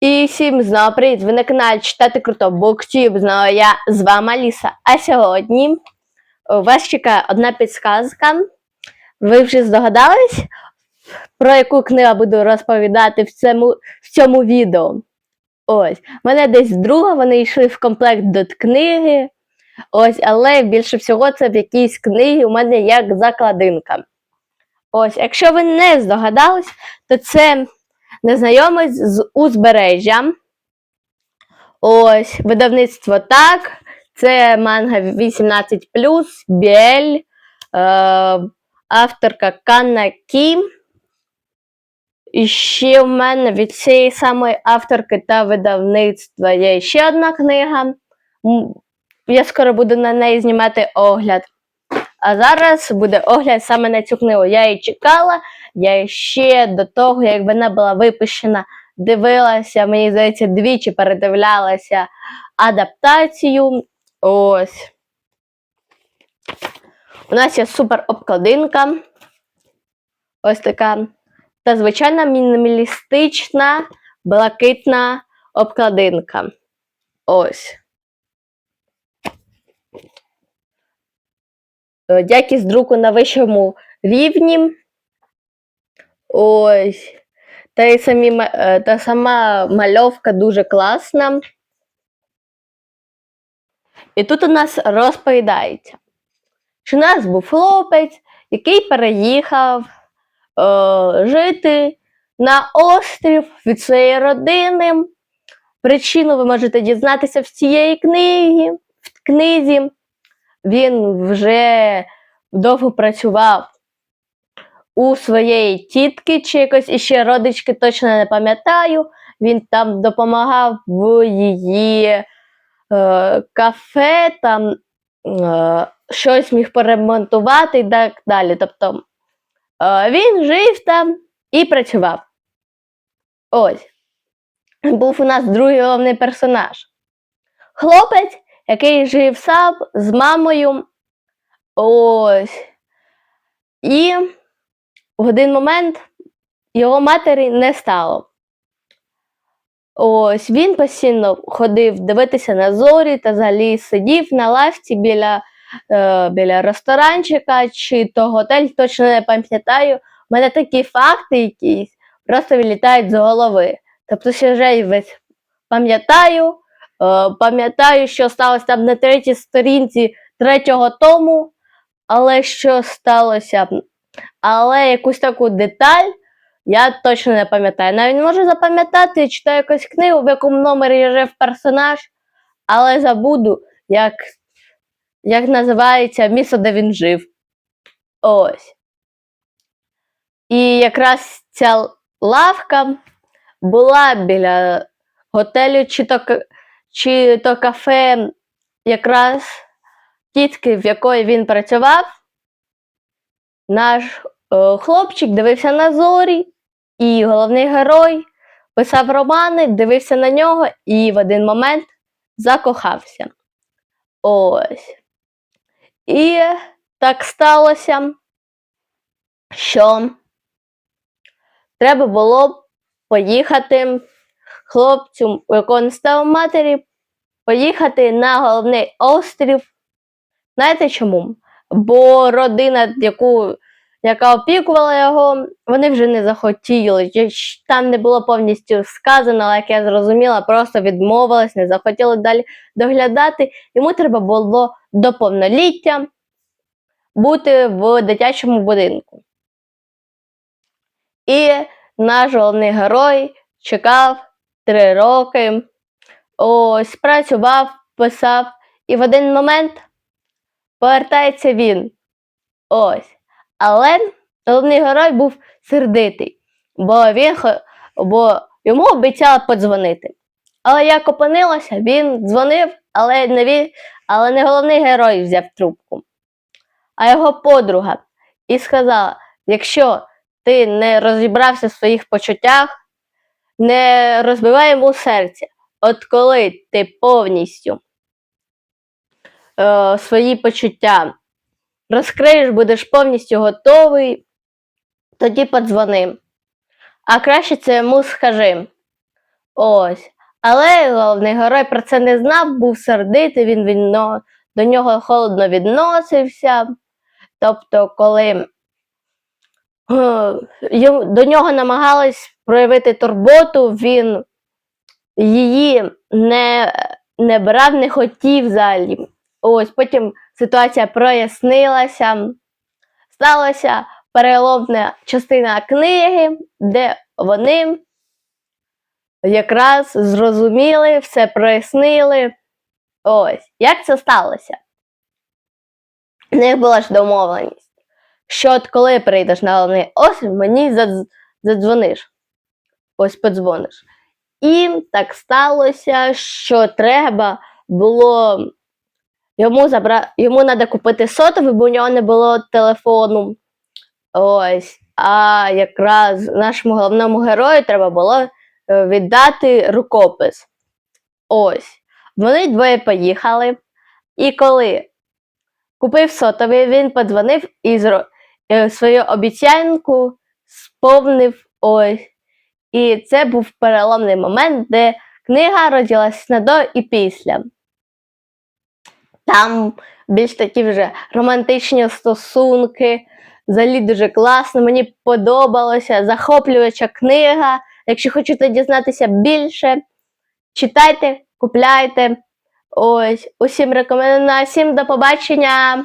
І всім знову привіт! Ви на каналі Читати Круто Буктюб. Знову я з вами Аліса. А сьогодні вас чекає одна підсказка. Ви вже здогадались, про яку книгу буду розповідати в цьому, в цьому відео. Ось, мене десь друга, вони йшли в комплект до книги. Ось, але більше всього це в якійсь книгі у мене як закладинка. Ось, якщо ви не здогадались, то це незнайомець з узбережжя. Ось, видавництво так. Це манга 18, Біль, е, авторка Канна Кім. І ще в мене від цієї самої авторки та видавництва є ще одна книга. Я скоро буду на неї знімати огляд. А зараз буде огляд саме на цю книгу. Я її чекала, я ще до того, як вона була випущена, дивилася, мені здається, двічі передивлялася адаптацію. Ось. У нас є супер обкладинка. Ось така. Та звичайна мінімалістична, блакитна обкладинка. Ось. Якість друку на вищому рівні. Ось. Та й самі, е, та сама мальовка дуже класна. І тут у нас розповідається, що у нас був хлопець, який переїхав е, жити на острів від своєї родини. Причину ви можете дізнатися в цієї книги, в книзі. Він вже довго працював у своєї тітки чи якось іще родички, точно не пам'ятаю. Він там допомагав в її е, кафе, там е, щось міг поремонтувати і так далі. Тобто е, він жив там і працював. Ось. Був у нас другий головний персонаж. Хлопець, який жив сам з мамою. Ось. І в один момент його матері не стало. Ось він постійно ходив дивитися на зорі та взагалі сидів на лавці біля, е, біля ресторанчика чи то готель, точно не пам'ятаю. У мене такі факти якісь просто вилітають з голови. Тобто сюжет весь пам'ятаю, пам'ятаю, що сталося там на третій сторінці третього тому, але що сталося але якусь таку деталь я точно не пам'ятаю. Навіть можу запам'ятати, читаю якусь книгу, в якому номері жив персонаж, але забуду, як, як називається місто, де він жив. Ось. І якраз ця лавка була біля готелю, чи то, чи то кафе, якраз тітки, в якої він працював наш е, хлопчик дивився на зорі, і головний герой писав романи, дивився на нього і в один момент закохався. Ось. І так сталося, що треба було поїхати хлопцю, якого не стало матері, поїхати на головний острів. Знаєте чому? бо родина, яку, яка опікувала його, вони вже не захотіли. Там не було повністю сказано, але як я зрозуміла, просто відмовилась, не захотіли далі доглядати. Йому треба було до повноліття бути в дитячому будинку. І наш головний герой чекав три роки, ось працював, писав, і в один момент повертається він. Ось. Але головний герой був сердитий, бо він бо йому обіцяли подзвонити. Але як опинилося, він дзвонив, але не він, але не головний герой взяв трубку, а його подруга. І сказала: якщо ти не розібрався в своїх почуттях, не розбивай йому серце. От коли ти повністю е, свої почуття розкриєш, будеш повністю готовий, тоді подзвони. А краще це йому скажи. Ось. Але головний герой про це не знав, був сердитий, він відно, до нього холодно відносився. Тобто, коли е, до нього намагались проявити турботу, він її не, не брав, не хотів взагалі. Ось потім ситуація прояснилася. Сталася переломна частина книги, де вони якраз зрозуміли, все прояснили. Ось, як це сталося? У них була ж домовленість, що от коли прийдеш на головний офіс, мені задзвониш. Ось подзвониш. І так сталося, що треба було йому забра... йому треба купити сотовий, бо у нього не було телефону. Ось. А якраз нашому головному герою треба було е, віддати рукопис. Ось. Вони двоє поїхали, і коли купив сотовий, він подзвонив і зро... е, свою обіцянку сповнив ось. І це був переломний момент, де книга розділилась на до і після. Там більш такі вже романтичні стосунки. Взагалі дуже класно, мені подобалося, захоплююча книга. Якщо хочете дізнатися більше, читайте, купляйте. Ось, усім рекомендую. Всім до побачення!